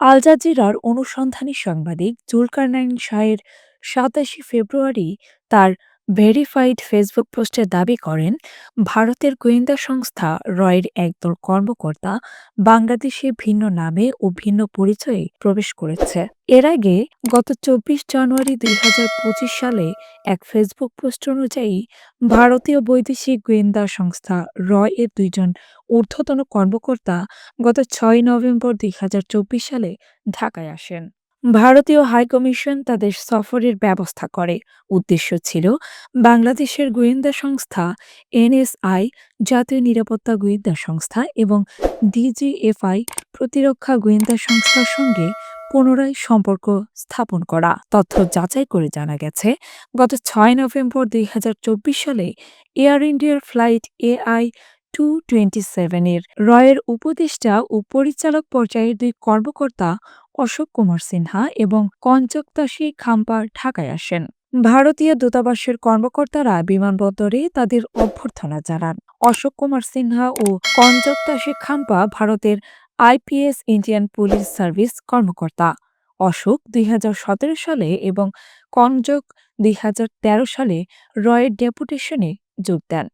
আল জাজিরার অনুসন্ধানী সাংবাদিক জুলকারনাইন শাহের সাতাশে ফেব্রুয়ারি তার ভেরিফাইড ফেসবুক পোস্টে দাবি করেন, ভারতের গোয়েন্দা সংস্থা রয়ের একদল কর্মকর্তা বাংলাদেশে ভিন্ন নামে ও ভিন্ন পরিচয়ে প্রবেশ করেছে। এর আগে গত চব্বিশ জানুয়ারি দুই হাজার পঁচিশ সালে এক ফেসবুক পোস্ট অনুযায়ী, ভারতীয় বৈদেশিক গোয়েন্দা সংস্থা রয় এর দুইজন ঊর্ধ্বতন কর্মকর্তা গত ছয় নভেম্বর দুই হাজার চব্বিশ সালে ঢাকায় আসেন। ভারতীয় হাইকমিশন তাদের সফরের ব্যবস্থা করে। উদ্দেশ্য ছিল বাংলাদেশের গোয়েন্দা সংস্থা এনএসআই, জাতীয় নিরাপত্তা গোয়েন্দা সংস্থা এবং ডিজিএফআই প্রতিরক্ষা গোয়েন্দা সংস্থার সঙ্গে পুনরায় সম্পর্ক স্থাপন করা। তথ্য যাচাই করে জানা গেছে, গত ছয় নভেম্বর দুই হাজার চব্বিশ সালে এয়ার ইন্ডিয়ার ফ্লাইট এআই টু টোয়েন্টি সেভেনের রয়ের উপদেষ্টা ও পরিচালক পর্যায়ের দুই কর্মকর্তা অশোক কুমার সিনহা এবং কঞ্চক্তাশী খাম্পা ঢাকায় আসেন। ভারতীয় দূতাবাসের কর্মকর্তারা বিমানবন্দরে তাদের অভ্যর্থনা জানান। অশোক কুমার সিনহা ও কঞ্চক্তাশী খাম্পা ভারতের আইপিএস ইন্ডিয়ান পুলিশ সার্ভিস কর্মকর্তা। অশোক দুই হাজার সতেরো সালে এবং কঞ্জক দুই সালে রয়ের ডেপুটেশনে যোগ দেন।